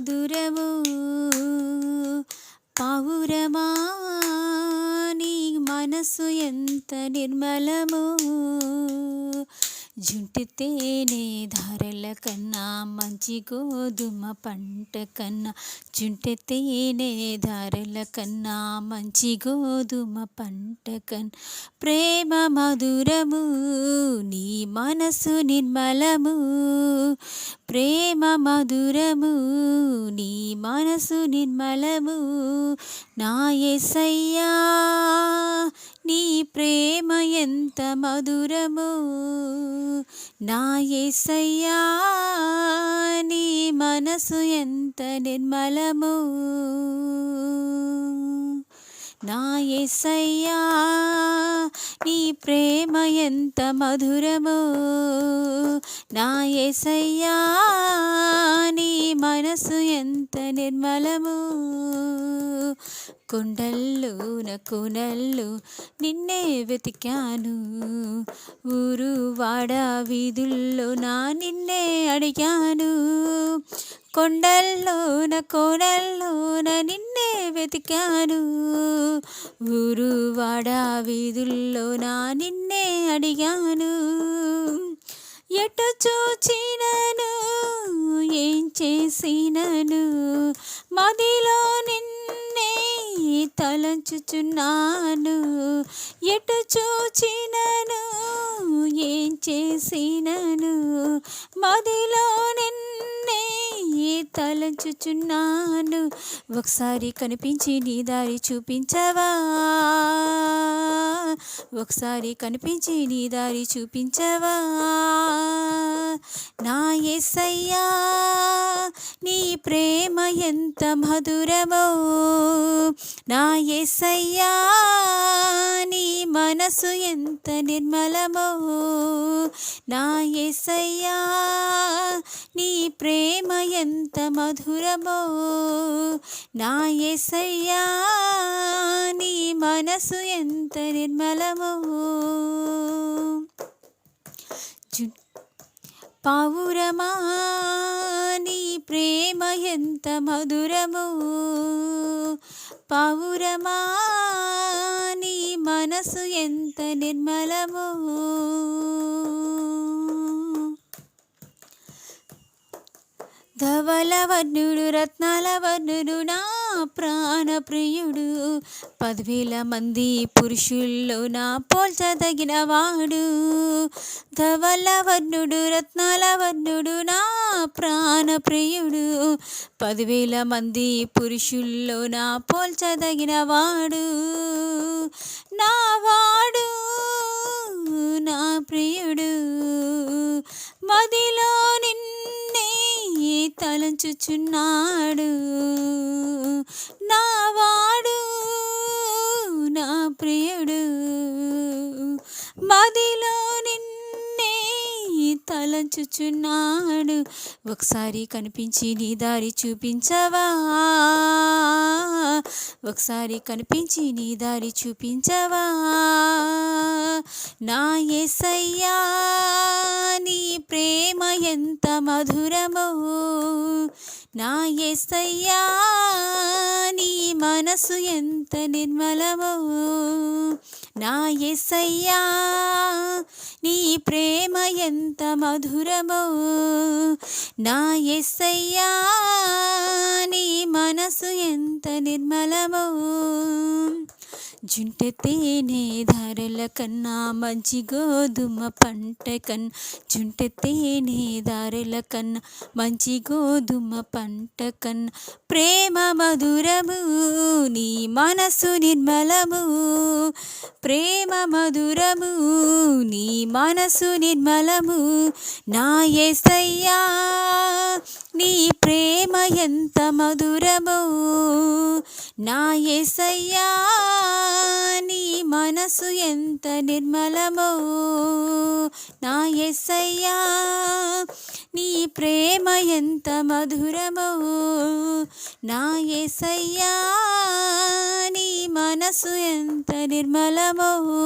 మధురము పావురమా? నీ మనసు ఎంత నిర్మలము? జుంటి తేనె ధారల కన్నా మంచి గోధుమ పంట కన్నా. జుంటి తేనె ధారల కన్నా మంచి గోధుమ పంట కన్నా. ప్రేమ మధురము నీ మనసు నిర్మలము. ప్రేమ మధురము నీ మనసు నిర్మలము. నా ఎసయ్యా నీ ప్రేమ ఎంత మధురము నా ఏసయ్యా నీ మనసు ఎంత నిర్మలము నా ఏసయ్యా నీ ప్రేమ ఎంత మధురము నా ఏసయ్యా నీ మనసు ఎంత నిర్మలము. కొండల్లో కొనల్లో నిన్నే వెతికాను. ఊరు వాడ వీధుల్లో నా నిన్నే అడిగాను. కొండల్లోన కోడల్లోన నిన్నే వెతికాను. ఊరు వాడ వీధుల్లో నా నిన్నే అడిగాను. ఎటు చూచినను ఏం చేసినను? మదిలో నిన్నే తలంచుచున్నాను. ఎటు చూచినను ఏం చేసినను? మదిలో నిన్నే తలంచుచున్నాను. ఒకసారి కనిపించి నీ దారి చూపించవా? ఒకసారి కనిపించి నీ దారి చూపించవా? నా ఎసయ్యా నీ ప్రేమ ఎంత మధురమో. నా ఎసయ్యా నీ మనసు ఎంత నిర్మలమో. నా ఎసయ్యా నీ ప్రేమ ఎంత మధురమో. నా ఎసయ్యా నీ మనసు ఎంత నిర్మలమో. పావురమా నీ ప్రేమ ఎంత మధురము. పౌరమా నీ మనసు ఎంత నిర్మలము. ధవలవర్ణుడు రత్నాల వర్ణుడు నా ప్రాణప్రియుడు. పదివేల మంది పురుషుల్లో నా పోల్చదగిన వాడు. ధవల వర్ణుడు రత్నాల వర్ణుడు నా ప్రాణప్రియుడు. పదివేల మంది పురుషుల్లో నా పోల్చదగిన వాడు. నా వాడు నా ప్రియుడు. మదిలో తలంచుచున్నాడు. నా వాడు నా ప్రియుడు మదిలో నిన్నే తలంచుచున్నాడు. ఒకసారి కనిపించి నీ దారి చూపించవా? ఒకసారి కనిపించి నీ దారి చూపించవా? నా ఎసయ్యా నీ ప్రేమ ఎంత మధురమో. నా ఎసయ్యా నీ మనసు ఎంత నిర్మలమో. నా ఎసయ్యా నీ ప్రేమ ఎంత మధురమో. నా ఎసయ్యా నీ మనసు ఎంత నిర్మలమో. జుంటె తేనె ధారల కన్నా మంచి గోధుమ పంట కన్నా జుంటె తేనె ధారల కన్నా మంచి గోధుమ పంట కన్నా ప్రేమ మధురము నీ మనసు నిర్మలము. ప్రేమ మధురము నీ మనసు నిర్మలము. నా ఎసయ్యా నీ ప్రేమ ఎంత మధురము. నా ఎసయ్యా నీ మనసు ఎంత నిర్మలమో. నా ఎసయ్యా నీ ప్రేమ ఎంత మధురమో. నా ఎసయ్యా నీ మనసు ఎంత నిర్మలమో.